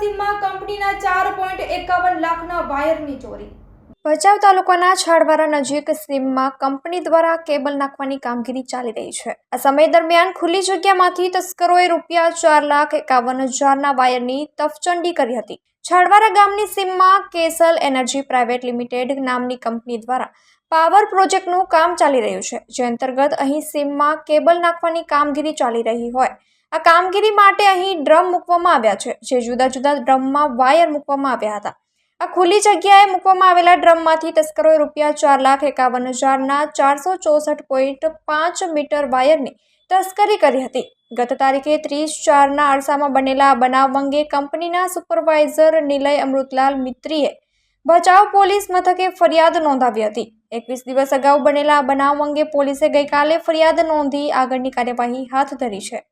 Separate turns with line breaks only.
સિમમાં કંપનીના ચાર પોઈન્ટ એકાવન લાખના વાયરની ચોરી.
ભચાઉ તાલુકાના છાડવારા નજીક સીમમાં કંપની દ્વારા કેબલ નાખવાની કામગીરી ચાલી રહી છે. આ સમય દરમિયાન ખુલ્લી જગ્યામાંથી તસ્કરોએ રૂપિયા ચાર લાખ એકાવન હજારના વાયરની તફચંડી કરી હતી. છાડવારા ગામની સીમમાં કેસલ એનર્જી પ્રાઇવેટ લિમિટેડ નામની કંપની દ્વારા પાવર પ્રોજેક્ટનું કામ ચાલી રહ્યું છે. જે અંતર્ગત અહીં સીમમાં કેબલ નાખવાની કામગીરી ચાલી રહી હોય. આ કામગીરી માટે અહીં ડ્રમ મૂકવામાં આવ્યા છે. જે જુદા જુદા ડ્રમમાં વાયર મૂકવામાં આવ્યા હતા. આ ખુલ્લી જગ્યાએ મૂકવામાં આવેલા ડ્રમમાંથી તસ્કરોએ રૂપિયા ચાર લાખ એકાવન હજારના ચારસો ચોસઠ પોઈન્ટ પાંચ મીટર વાયરની તસ્કરી કરી હતી. ગત તારીખે ત્રીસ ચારના આરસામાં બનેલા આ બનાવ અંગે કંપનીના સુપરવાઇઝર નિલય અમૃતલાલ મિત્રીએ ભચાઉ પોલીસ મથકે ફરિયાદ નોંધાવી હતી. એકવીસ દિવસ અગાઉ બનેલા આ બનાવ અંગે પોલીસે ગઈકાલે ફરિયાદ નોંધી આગળની કાર્યવાહી હાથ ધરી છે.